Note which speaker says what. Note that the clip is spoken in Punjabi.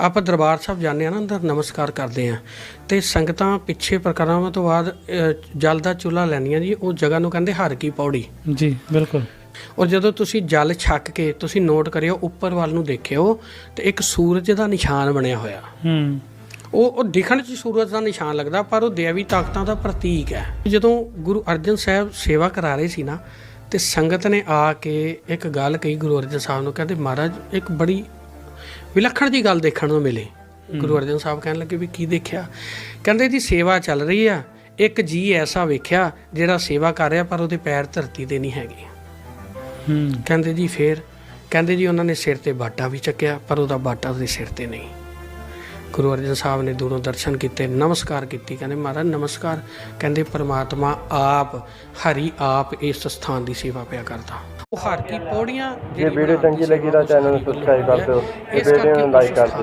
Speaker 1: ਆਪਾਂ ਦਰਬਾਰ ਸਾਹਿਬ ਜਾਂਦੇ ਆ ਨਾ ਅੰਦਰ ਨਮਸਕਾਰ ਕਰਦੇ ਆ ਤੇ ਸੰਗਤਾਂ ਪਿੱਛੇ ਪ੍ਰਕਰਮਾਂ ਤੋਂ ਬਾਅਦ ਜਲ ਦਾ ਚੁੱਲ੍ਹਾ ਲੈਣੀਆਂ ਜੀ ਉਹ ਜਗ੍ਹਾ ਨੂੰ ਕਹਿੰਦੇ ਹਰ ਕੀ ਪੌੜੀ।
Speaker 2: ਜੀ ਬਿਲਕੁਲ।
Speaker 1: ਔਰ ਜਦੋਂ ਤੁਸੀਂ ਜਲ ਛੱਕ ਕੇ ਤੁਸੀਂ ਨੋਟ ਕਰਿਓ ਉੱਪਰ ਵੱਲ ਨੂੰ ਦੇਖਿਓ ਤੇ ਇੱਕ ਸੂਰਜ ਦਾ ਨਿਸ਼ਾਨ ਬਣਿਆ ਹੋਇਆ।
Speaker 2: ਹੂੰ।
Speaker 1: ਉਹ ਉਹ ਦਿਖਣ 'ਚ ਸੂਰਜ ਦਾ ਨਿਸ਼ਾਨ ਲੱਗਦਾ ਪਰ ਉਹ ਦੇਵੀ ਤਾਕਤਾਂ ਦਾ ਪ੍ਰਤੀਕ ਹੈ। ਜਦੋਂ ਗੁਰੂ ਅਰਜਨ ਸਾਹਿਬ ਸੇਵਾ ਕਰਾ ਰਹੇ ਸੀ ਨਾ ਤੇ ਸੰਗਤ ਨੇ ਆ ਕੇ ਇੱਕ ਗੱਲ ਕਹੀ ਗੁਰੂ ਅਰਜਨ ਸਾਹਿਬ ਨੂੰ ਕਹਿੰਦੇ ਮਹਾਰਾਜ ਇੱਕ ਬੜੀ ਵਿਲੱਖਣ ਦੀ ਗੱਲ ਦੇਖਣ ਨੂੰ ਮਿਲੀ। ਗੁਰੂ ਅਰਜਨ ਸਾਹਿਬ ਕਹਿਣ ਲੱਗੇ ਵੀ ਕੀ ਦੇਖਿਆ? ਕਹਿੰਦੇ ਜੀ ਸੇਵਾ ਚੱਲ ਰਹੀ ਆ ਇੱਕ ਜੀ ਐਸਾ ਵੇਖਿਆ ਜਿਹੜਾ ਸੇਵਾ ਕਰ ਰਿਹਾ ਪਰ ਉਹਦੇ ਪੈਰ ਧਰਤੀ ਤੇ ਨਹੀਂ ਹੈਗੇ।
Speaker 2: ਹੂੰ।
Speaker 1: ਕਹਿੰਦੇ ਜੀ ਫੇਰ ਕਹਿੰਦੇ ਜੀ ਉਹਨਾਂ ਨੇ ਸਿਰ ਤੇ ਬਾਟਾ ਵੀ ਚੱਕਿਆ ਪਰ ਉਹਦਾ ਬਾਟਾ ਉਹਦੇ ਸਿਰ ਤੇ ਨਹੀਂ। ਗੁਰੂ ਅਰਜਨ ਸਾਹਿਬ ਨੇ ਦੂਰੋਂ ਦਰਸ਼ਨ ਕੀਤੇ ਨਮਸਕਾਰ ਕੀਤੀ। ਕਹਿੰਦੇ ਮਹਾਰਾਜ ਨਮਸਕਾਰ। ਕਹਿੰਦੇ ਪ੍ਰਮਾਤਮਾ ਆਪ ਹਰੀ ਆਪ ਇਸ ਸਥਾਨ ਦੀ ਸੇਵਾ ਪਿਆ ਕਰਦਾ। ਉਹ ਹਰ ਕੀ ਪੌੜੀਆਂ
Speaker 3: ਜੇ ਵੀਡੀਓ ਚੰਗੀ ਲੱਗੀ ਤਾਂ ਚੈਨਲ ਨੂੰ ਸਬਸਕ੍ਰਾਈਬ ਕਰ ਦਿਓ।
Speaker 1: ਇਸ
Speaker 3: ਵੀਡੀਓ ਨੂੰ ਲਾਈਕ ਕਰ ਦਿਓ।